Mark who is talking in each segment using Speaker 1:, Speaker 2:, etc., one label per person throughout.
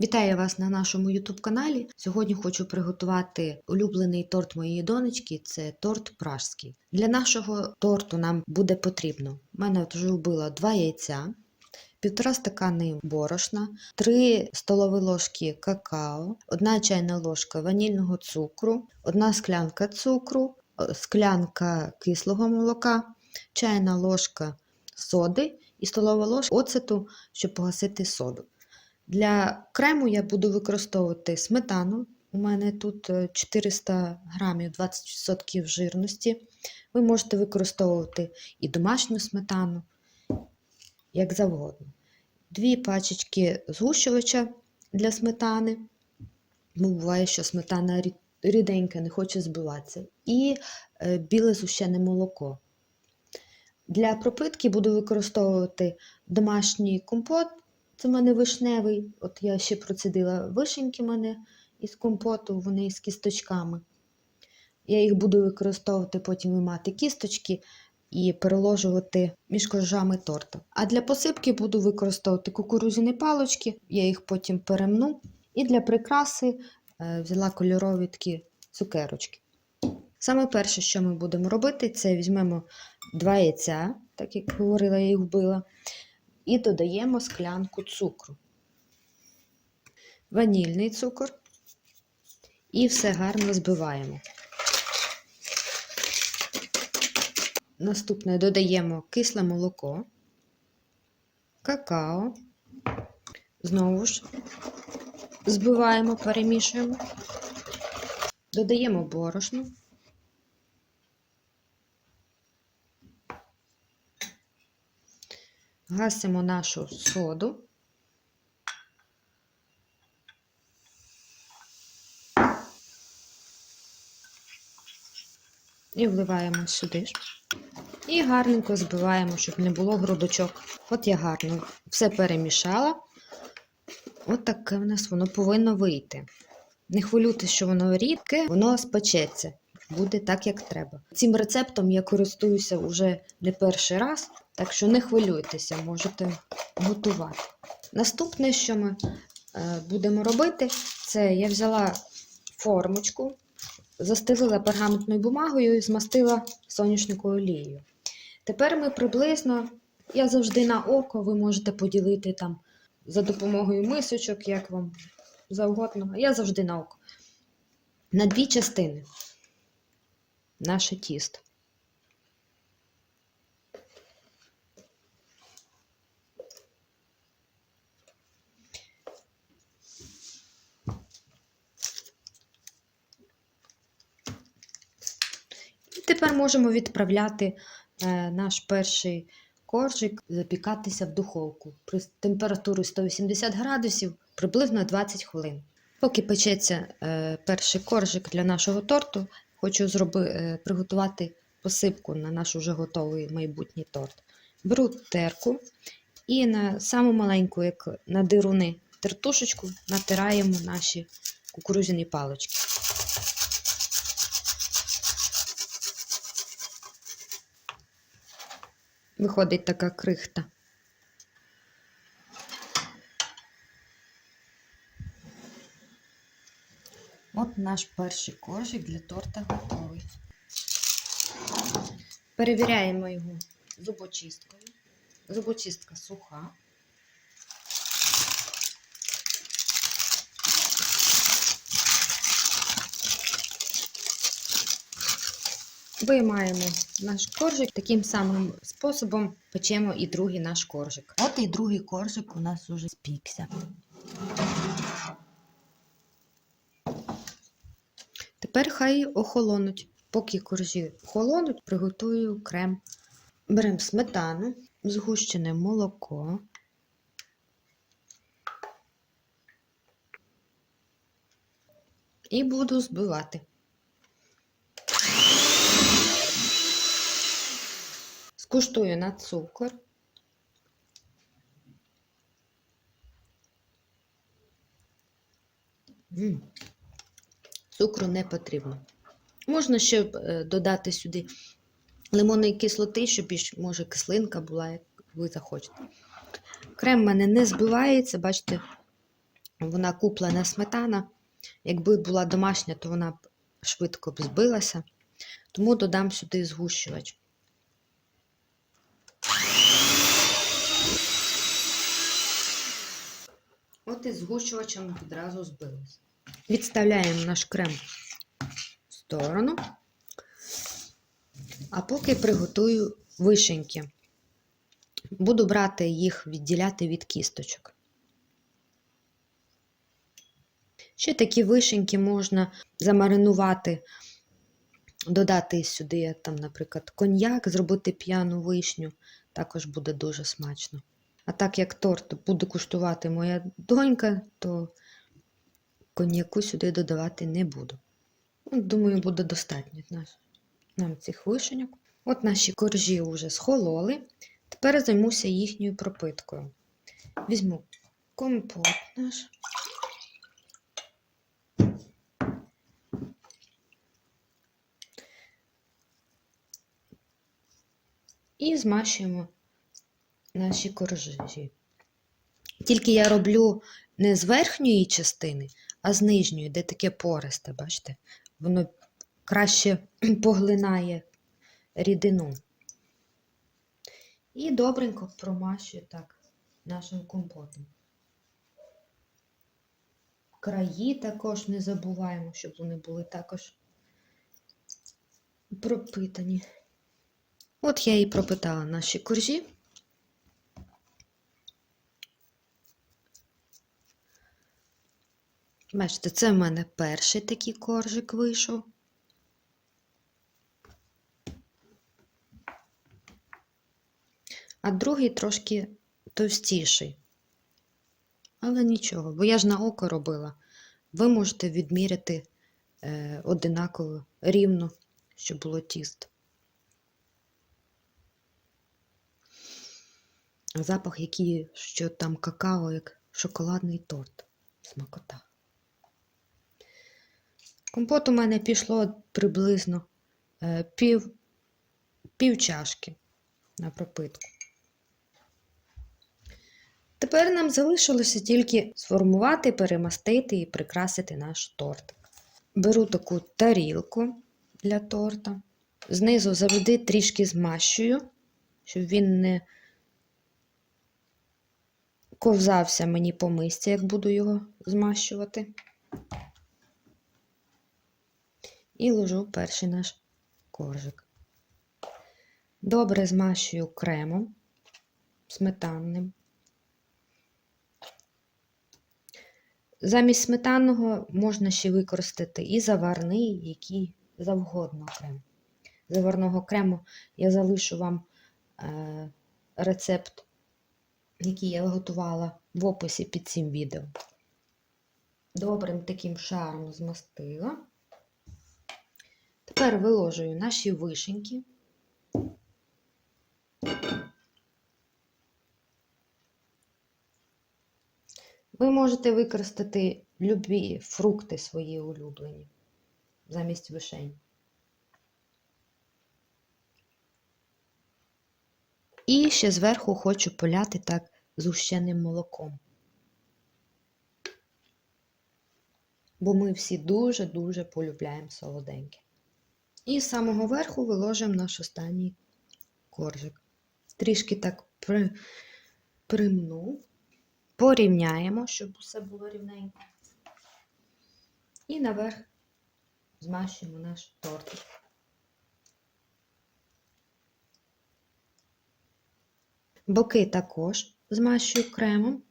Speaker 1: Вітаю вас на нашому YouTube каналі. Сьогодні хочу приготувати улюблений торт моєї донечки це торт пражський. Для нашого торту нам буде потрібно. У мене вже вбило 2 яйця, півтора стакани борошна, 3 столові ложки какао, 1 чайна ложка ванільного цукру, 1 склянка цукру, склянка кислого молока, чайна ложка соди і столова ложка оцету, щоб погасити соду. Для крему я буду використовувати сметану. У мене тут е, 400 грамів 20% жирності. Ви можете використовувати і домашню сметану, як завгодно. Дві пачечки згущувача для сметани. Ну, буває, що сметана ріденька, не хоче збиватися. І е, біле згущене молоко. Для пропитки буду використовувати домашній компот. Це в мене вишневий. От я ще процедила вишеньки мене із компоту, вони з кісточками. Я їх буду використовувати, потім виймати кісточки і переложувати між коржами торта. А для посипки буду використовувати кукурузяні палочки, я їх потім перемну. І для прикраси е, взяла кольорові такі цукерочки. Саме перше, що ми будемо робити, це візьмемо два яйця, так як говорила, я їх вбила, і додаємо склянку цукру, ванільний цукор і все гарно збиваємо. Наступне додаємо кисле молоко, какао, знову ж збиваємо, перемішуємо, додаємо борошно. Гасимо нашу соду. І вливаємо сюди ж. І гарненько збиваємо, щоб не було грудочок. От я гарно все перемішала. От таке в нас воно повинно вийти. Не хвилюйтесь, що воно рідке, воно спечеться. Буде так, як треба. Цим рецептом я користуюся вже не перший раз, так що не хвилюйтеся, можете готувати. Наступне, що ми е, будемо робити, це я взяла формочку, застелила пергаментною бумагою і змастила соняшниковою олією. Тепер ми приблизно, я завжди на око, ви можете поділити там за допомогою мисочок, як вам завгодно. Я завжди на око. На дві частини наше тісто. І тепер можемо відправляти е, наш перший коржик запікатися в духовку при температурі 180 градусів приблизно 20 хвилин. Поки печеться е, перший коржик для нашого торту, хочу зроби, е, приготувати посипку на наш уже готовий майбутній торт. Беру терку і на саму маленьку, як на дируни, тертушечку натираємо наші кукурузяні палочки. Виходить така крихта. От наш перший коржик для торта готовий. Перевіряємо його зубочисткою. Зубочистка суха. Виймаємо наш коржик, таким самим способом печемо і другий наш коржик. От і другий коржик у нас уже спікся. Тепер хай охолонуть. Поки коржі охолонуть, приготую крем. Беремо сметану, згущене молоко. І буду збивати. Скуштую на цукор. М. Цукру не потрібно. Можна ще е, додати сюди лимонної кислоти, щоб більш, може, кислинка була, як ви захочете. Крем в мене не збивається, бачите, вона куплена сметана. Якби була домашня, то вона б швидко б збилася. Тому додам сюди згущувач. От із згущувачем відразу збилось. Відставляємо наш крем в сторону. А поки приготую вишеньки. Буду брати їх, відділяти від кісточок. Ще такі вишеньки можна замаринувати, додати сюди, там, наприклад, коньяк, зробити п'яну вишню, також буде дуже смачно. А так як торт буде куштувати моя донька, то коньяку сюди додавати не буду. Ну, Думаю, буде достатньо нам цих вишеньок. От наші коржі вже схололи. Тепер займуся їхньою пропиткою. Візьму компот наш. І змащуємо наші коржі. Тільки я роблю не з верхньої частини, а з нижньої, де таке пористе, бачите? Воно краще поглинає рідину. І добренько промащую так нашим компотом. Краї також не забуваємо, щоб вони були також пропитані. От я і пропитала наші коржі. Бачите, це в мене перший такий коржик вийшов. А другий трошки товстіший. Але нічого, бо я ж на око робила. Ви можете відміряти е, одинаково рівно, щоб було тісто. Запах, який, що там какао, як шоколадний торт. Смакота. Компот у мене пішло приблизно е, пів, пів чашки на пропитку. Тепер нам залишилося тільки сформувати, перемастити і прикрасити наш тортик. Беру таку тарілку для торта. Знизу завжди трішки змащую, щоб він не ковзався мені по мисці, як буду його змащувати. І ложу перший наш коржик. Добре змащую кремом сметанним. Замість сметанного можна ще використати і заварний, який завгодно крем. Заварного крему я залишу вам е, рецепт, який я готувала в описі під цим відео. Добрим таким шаром змастила. Тепер виложую наші вишеньки. Ви можете використати любі фрукти свої улюблені замість вишень. І ще зверху хочу поляти так згущеним молоком. Бо ми всі дуже-дуже полюбляємо солоденьке. І з самого верху виложимо наш останній коржик. Трішки так при... примну, порівняємо, щоб усе було рівненько. І наверх змащуємо наш тортик. Боки також змащую кремом.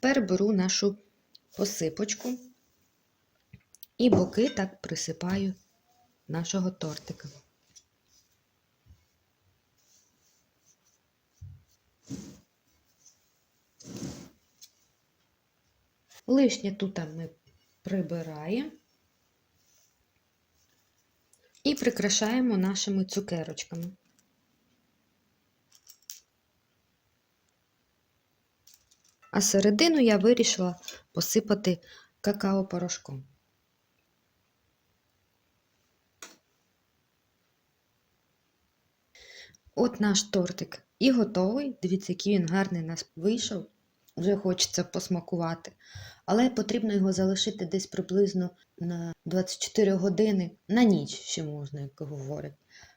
Speaker 1: Тепер беру нашу посипочку і боки так присипаю нашого тортика. Лишнє тут ми прибираємо і прикрашаємо нашими цукерочками. А середину я вирішила посипати какао-порошком. От наш тортик і готовий. Дивіться, який він гарний у нас вийшов. Вже хочеться посмакувати. Але потрібно його залишити десь приблизно на 24 години на ніч, ще можна, як говорять,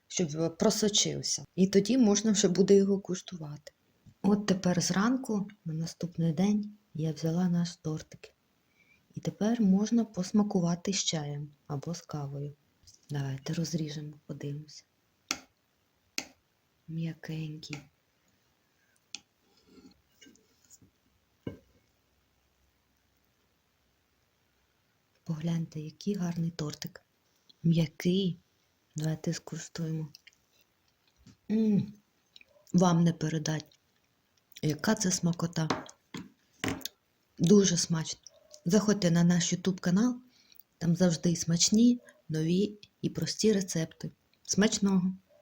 Speaker 1: щоб просочився. І тоді можна вже буде його куштувати. От тепер зранку, на наступний день, я взяла наш тортик. І тепер можна посмакувати з чаєм або з кавою. Давайте розріжемо, подивимося. М'якенький. Погляньте, який гарний тортик. М'який. Давайте скуштуємо. м Вам не передать. Яка це смакота. Дуже смачно. Заходьте на наш YouTube канал, там завжди смачні, нові і прості рецепти. Смачного!